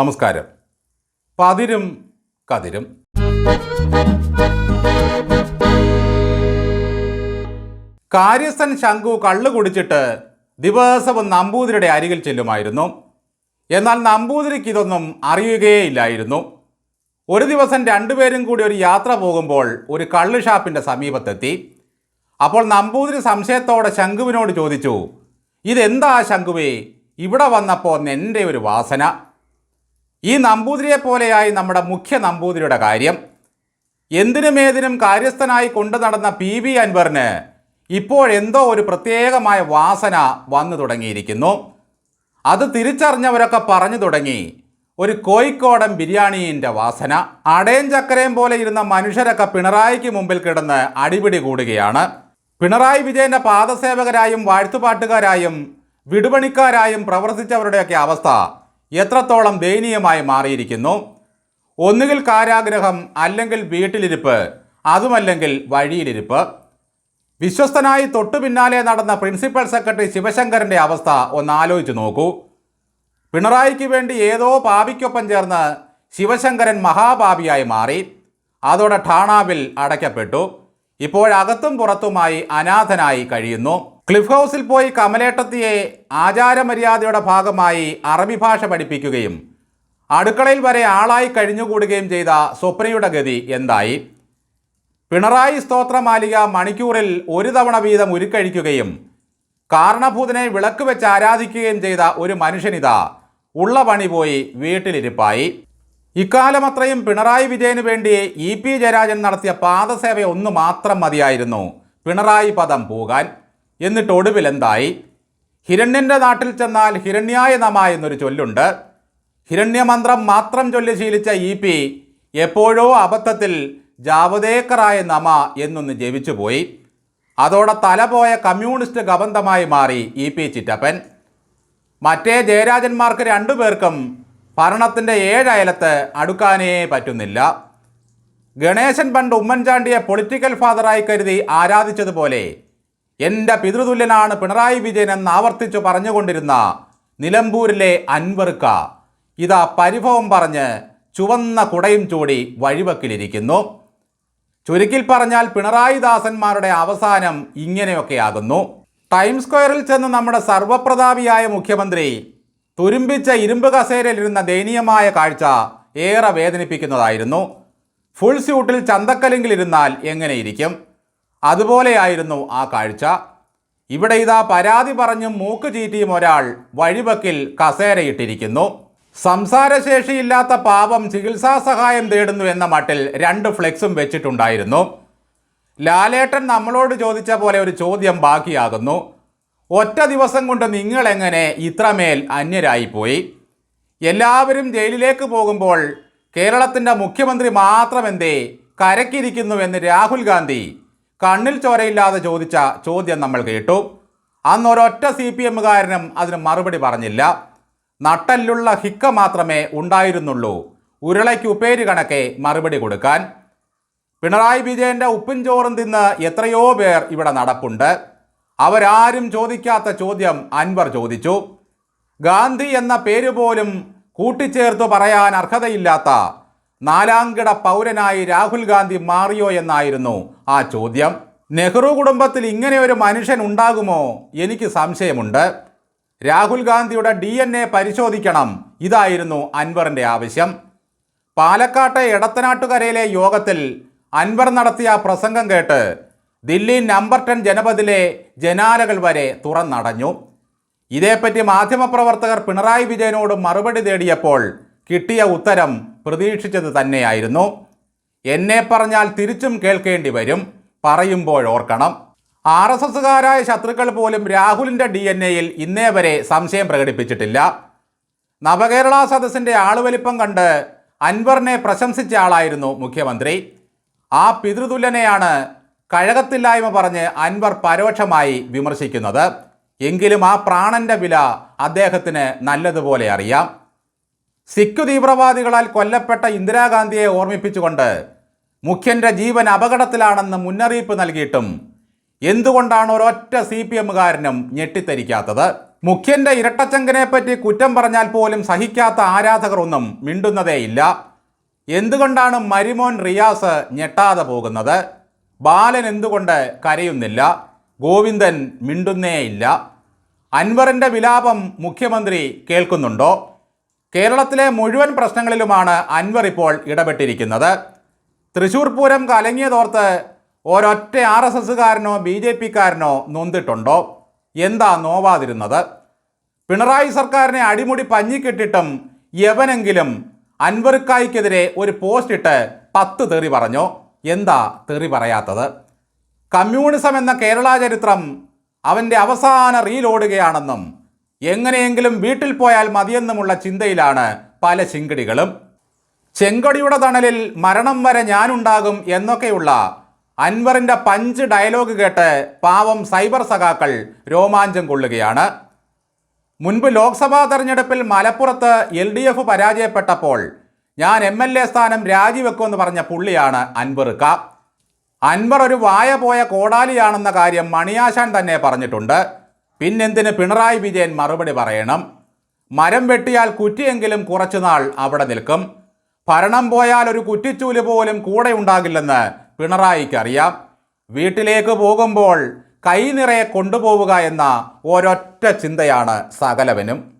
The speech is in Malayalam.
നമസ്കാരം. പതിരും കതിരും. കാര്യസ്ഥൻ ശംഖു കള്ളു കുടിച്ചിട്ട് ദിവസവും നമ്പൂതിരിയുടെ അരികിൽ ചെല്ലുമായിരുന്നു. എന്നാൽ നമ്പൂതിരിക്ക് ഇതൊന്നും അറിയുകയില്ലായിരുന്നു ഒരു ദിവസം രണ്ടുപേരും കൂടി ഒരു യാത്ര പോകുമ്പോൾ ഒരു കള്ള് ഷാപ്പിന്റെ സമീപത്തെത്തി. അപ്പോൾ നമ്പൂതിരി സംശയത്തോടെ ശംഖുവിനോട് ചോദിച്ചു ഇതെന്താ ശംഖുവേ? ഇവിടെ വന്നപ്പോൾ നിന്റെ ഒരു വാസന. ഈ നമ്പൂതിരിയെ പോലെയായി നമ്മുടെ മുഖ്യ നമ്പൂതിരിയുടെ കാര്യം. എന്തിനുമേതിനും കാര്യസ്ഥനായി കൊണ്ടു നടന്ന പി വി അൻവറിന് ഇപ്പോഴെന്തോ ഒരു പ്രത്യേകമായ വാസന വന്നു തുടങ്ങിയിരിക്കുന്നു. അത് തിരിച്ചറിഞ്ഞവരൊക്കെ പറഞ്ഞു തുടങ്ങി. ഒരു കോഴിക്കോടൻ ബിരിയാണീന്റെ വാസന. അടയും ചക്കരയും പോലെ ഇരുന്ന മനുഷ്യരൊക്കെ പിണറായിക്ക് മുമ്പിൽ കിടന്ന് അടിപിടി കൂടുകയാണ്. പിണറായി വിജയന്റെ പാദസേവകരായും വാഴ്ത്തുപാട്ടുകാരായും വിടുപണിക്കാരായും പ്രവർത്തിച്ചവരുടെയൊക്കെ അവസ്ഥ എത്രത്തോളം ദയനീയമായി മാറിയിരിക്കുന്നു? ഒന്നുകിൽ കാരാഗ്രഹം അല്ലെങ്കിൽ വീട്ടിലിരിപ്പ് അതുമല്ലെങ്കിൽ വഴിയിലിരിപ്പ്. വിശ്വസ്തനായി തൊട്ടു പിന്നാലെ നടന്ന പ്രിൻസിപ്പൽ സെക്രട്ടറി ശിവശങ്കരന്റെ അവസ്ഥ ഒന്ന് ആലോചിച്ച് നോക്കൂ. പിണറായിക്ക് വേണ്ടി ഏതോ പാപിക്കൊപ്പം ചേർന്ന് ശിവശങ്കരൻ മഹാപാപിയായി മാറി. അതോടെ ഠാണാവിൽ അടയ്ക്കപ്പെട്ടു. ഇപ്പോഴകത്തും പുറത്തുമായി അനാഥനായി കഴിയുന്നു. ക്ലിഫ് ഹൗസിൽ പോയി കമലേട്ടത്തിയെ ആചാരമര്യാദയുടെ ഭാഗമായി അറബി ഭാഷ പഠിപ്പിക്കുകയും അടുക്കളയിൽ വരെ ആളായി കഴിഞ്ഞുകൂടുകയും ചെയ്ത സ്വപ്നയുടെ ഗതി എന്തായി? പിണറായി സ്തോത്രമാലിക മണിക്കൂറിൽ ഒരു തവണ വീതം ഉരുക്കഴിക്കുകയും കാരണഭൂതനെ വിളക്ക് വെച്ച് ആരാധിക്കുകയും ചെയ്ത ഒരു മനുഷ്യനിതാ ഉള്ള പണി പോയി വീട്ടിലിരിപ്പായി. ഇക്കാലമത്രയും പിണറായി വിജയന് വേണ്ടി ഇ പി ജയരാജൻ നടത്തിയ പാദസേവ ഒന്ന് മാത്രം മതിയായിരുന്നു. പിണറായി പദം പോകാൻ എന്നിട്ട് ഒടുവിൽ എന്തായി ഹിരണ്യന്റെ നാട്ടിൽ ചെന്നാൽ ഹിരണ്യായ നമ എന്നൊരു ചൊല്ലുണ്ട്. ഹിരണ്യമന്ത്രം മാത്രം ചൊല്ലി ശീലിച്ച ഇ പി എപ്പോഴോ അബദ്ധത്തിൽ ജാവദേക്കറായ നമ എന്നൊന്ന് ജപിച്ചുപോയി. അതോടെ തലപോയ കമ്മ്യൂണിസ്റ്റ് ഗബന്ധമായി മാറി ഇ പി ചിറ്റപ്പൻ. മറ്റേ ജയരാജന്മാർക്ക് രണ്ടുപേർക്കും ഭരണത്തിന്റെ ഏഴയലത്ത് അടുക്കാനേ പറ്റുന്നില്ല. ഗണേശൻ പണ്ട് ഉമ്മൻചാണ്ടിയെ പൊളിറ്റിക്കൽ ഫാദറായി കരുതി ആരാധിച്ചതുപോലെ എന്റെ പിതൃതുല്യനാണ് പിണറായി വിജയൻ എന്ന് ആവർത്തിച്ചു പറഞ്ഞുകൊണ്ടിരുന്ന നിലമ്പൂരിലെ അൻവർക്ക ഇതാ പരിഭവം പറഞ്ഞ് ചുവന്ന കുടയും ചൂടി വഴിവക്കിലിരിക്കുന്നു. ചുരുക്കിൽ പറഞ്ഞാൽ പിണറായി ദാസന്മാരുടെ അവസാനം ഇങ്ങനെയൊക്കെയാകുന്നു. ടൈം സ്ക്വയറിൽ ചെന്ന് നമ്മുടെ സർവപ്രതാപിയായ മുഖ്യമന്ത്രി തുരുമ്പിച്ച ഇരുമ്പ് കസേരയിലിരുന്ന ദയനീയമായ കാഴ്ച ഏറെ വേദനിപ്പിക്കുന്നതായിരുന്നു. ഫുൾ സ്യൂട്ടിൽ ചന്തക്കലിങ്കിലിരുന്നാൽ എങ്ങനെയിരിക്കും? അതുപോലെയായിരുന്നു ആ കാഴ്ച. ഇവിടെ ഇതാ പരാതി പറഞ്ഞും മൂക്ക് ചീറ്റിയും ഒരാൾ വഴിവക്കിൽ കസേരയിട്ടിരിക്കുന്നു. സംസാരശേഷിയില്ലാത്ത പാപം ചികിത്സാ സഹായം തേടുന്നു എന്ന മട്ടിൽ രണ്ട് ഫ്ലെക്സും വെച്ചിട്ടുണ്ടായിരുന്നു. ലാലേട്ടൻ നമ്മളോട് ചോദിച്ച പോലെ ഒരു ചോദ്യം ബാക്കിയാകുന്നു. ഒറ്റ ദിവസം കൊണ്ട് നിങ്ങളെങ്ങനെ ഇത്രമേൽ അന്യരായിപ്പോയി? എല്ലാവരും ജയിലിലേക്ക് പോകുമ്പോൾ കേരളത്തിന്റെ മുഖ്യമന്ത്രി മാത്രമെന്തേ കരക്കിരിക്കുന്നുവെന്ന് രാഹുൽ ഗാന്ധി കണ്ണിൽ ചോരയില്ലാതെ ചോദിച്ച ചോദ്യം നമ്മൾ കേട്ടു. അന്ന് ഒരൊറ്റ സി പി എമ്മുകാരനും അതിന് മറുപടി പറഞ്ഞില്ല. നട്ടല്ലുള്ള ഹിക്ക മാത്രമേ ഉണ്ടായിരുന്നുള്ളൂ. ഉരുളയ്ക്ക് ഉപ്പേരി കണക്കെ മറുപടി കൊടുക്കാൻ. പിണറായി വിജയന്റെ ഉപ്പും ചോറും തിന്ന് എത്രയോ പേർ ഇവിടെ നടപ്പുണ്ട്. അവരാരും ചോദിക്കാത്ത ചോദ്യം അൻവർ ചോദിച്ചു. ഗാന്ധി എന്ന പേര് പോലും കൂട്ടിച്ചേർത്തു പറയാൻ അർഹതയില്ലാത്ത നാലാംകിട പൗരനായി രാഹുൽ ഗാന്ധി മാറിയോ എന്നായിരുന്നു ആ ചോദ്യം. നെഹ്റു കുടുംബത്തിൽ ഇങ്ങനെ ഒരു മനുഷ്യൻ ഉണ്ടാകുമോ? എനിക്ക് സംശയമുണ്ട്. രാഹുൽ ഗാന്ധിയുടെ ഡി എൻ എ പരിശോധിക്കണം. ഇതായിരുന്നു അൻവറിന്റെ ആവശ്യം. പാലക്കാട്ടെ എടത്തനാട്ടുകരയിലെ യോഗത്തിൽ അൻവർ നടത്തിയ പ്രസംഗം കേട്ട് ദില്ലി നമ്പർ ടെൻ ജനപതിലെ ജനാലകൾ വരെ തുറന്നടഞ്ഞു. ഇതേപ്പറ്റി മാധ്യമപ്രവർത്തകർ പിണറായി വിജയനോട് മറുപടി തേടിയപ്പോൾ കിട്ടിയ ഉത്തരം പ്രതീക്ഷിച്ചത് തന്നെയായിരുന്നു. എന്നെ പറഞ്ഞാൽ തിരിച്ചും കേൾക്കേണ്ടി വരും. പറയുമ്പോൾ ഓർക്കണം. ആർ എസ് എസുകാരായ ശത്രുക്കൾ പോലും രാഹുലിന്റെ ഡി എൻ എയിൽ ഇന്നേ വരെ സംശയം പ്രകടിപ്പിച്ചിട്ടില്ല. നവകേരള സദസ്സിന്റെ ആളുവലിപ്പം കണ്ട് അൻവറിനെ പ്രശംസിച്ച ആളായിരുന്നു മുഖ്യമന്ത്രി. ആ പിതൃതുല്യനെയാണ് കഴകത്തില്ലായ്മ പറഞ്ഞ് അൻവർ പരോക്ഷമായി വിമർശിക്കുന്നത്. എങ്കിലും ആ പ്രാണന്റെ വില അദ്ദേഹത്തിന് നല്ലതുപോലെ അറിയാം. സിഖ് തീവ്രവാദികളാൽ കൊല്ലപ്പെട്ട ഇന്ദിരാഗാന്ധിയെ ഓർമ്മിപ്പിച്ചുകൊണ്ട് മുഖ്യന്റെ ജീവൻ അപകടത്തിലാണെന്ന് മുന്നറിയിപ്പ് നൽകിയിട്ടും എന്തുകൊണ്ടാണ് ഒരൊറ്റ സി പി എമ്മുകാരനും ഞെട്ടിത്തരിക്കാത്തത്? മുഖ്യന്റെ ഇരട്ടച്ചങ്കനെപ്പറ്റി കുറ്റം പറഞ്ഞാൽ പോലും സഹിക്കാത്ത ആരാധകർ ഒന്നും മിണ്ടുന്നതേയില്ല. എന്തുകൊണ്ടാണ് മരിമോൻ റിയാസ് ഞെട്ടാതെ പോകുന്നത്? ബാലൻ എന്തുകൊണ്ട് കരയുന്നില്ല? ഗോവിന്ദൻ മിണ്ടുന്നേയില്ല. അൻവറിന്റെ വിലാപം മുഖ്യമന്ത്രി കേൾക്കുന്നുണ്ടോ? കേരളത്തിലെ മുഴുവൻ പ്രശ്നങ്ങളിലുമാണ് അൻവർ ഇപ്പോൾ ഇടപെട്ടിരിക്കുന്നത്. തൃശൂർ പൂരം കലങ്ങിയതോർത്ത് ഒരൊറ്റ ആർ എസ് എസ്സുകാരനോ ബി ജെ പിക്കാരനോ നൊന്തിട്ടുണ്ടോ? എന്താ നോവാതിരുന്നത്? പിണറായി സർക്കാരിനെ അടിമുടി പഞ്ഞിക്കിട്ടിട്ടും യവനെങ്കിലും അൻവർക്കായിക്കെതിരെ ഒരു പോസ്റ്റ് ഇട്ട് പത്ത് തെറി പറഞ്ഞോ. എന്താ തെറി പറയാത്തത്? കമ്മ്യൂണിസം എന്ന കേരള ചരിത്രം അവന്റെ അവസാന റീലോടുകയാണെന്നും എങ്ങനെയെങ്കിലും വീട്ടിൽ പോയാൽ മതിയെന്നുമുള്ള ചിന്തയിലാണ് പല ചിങ്കടികളും. ചെങ്കൊടിയുടെ തണലിൽ മരണം വരെ ഞാനുണ്ടാകും എന്നൊക്കെയുള്ള അൻവറിന്റെ പഞ്ച് ഡയലോഗ് കേട്ട് പാവം സൈബർ സഖാക്കൾ രോമാഞ്ചം കൊള്ളുകയാണ്. മുൻപ് ലോക്സഭാ തെരഞ്ഞെടുപ്പിൽ മലപ്പുറത്ത് എൽ ഡി എഫ് പരാജയപ്പെട്ടപ്പോൾ ഞാൻ എം എൽ എ സ്ഥാനം രാജിവെക്കുമെന്ന് പറഞ്ഞ പുള്ളിയാണ് അൻവറുക്ക അൻവർ ഒരു വായ പോയ കോടാലിയാണെന്ന കാര്യം മണിയാശാൻ തന്നെ പറഞ്ഞിട്ടുണ്ട്. പിന്നെന്തിന് പിണറായി വിജയൻ മറുപടി പറയണം? മരം വെട്ടിയാൽ കുറ്റിയെങ്കിലും കുറച്ചുനാൾ അവിടെ നിൽക്കും. ഭരണം പോയാൽ ഒരു കുറ്റിച്ചൂൽ പോലും കൂടെ ഉണ്ടാകില്ലെന്ന് പിണറായിക്കറിയാം. വീട്ടിലേക്ക് പോകുമ്പോൾ കൈ നിറയെ കൊണ്ടുപോവുക എന്ന ഒരൊറ്റ ചിന്തയാണ് സകലവനും.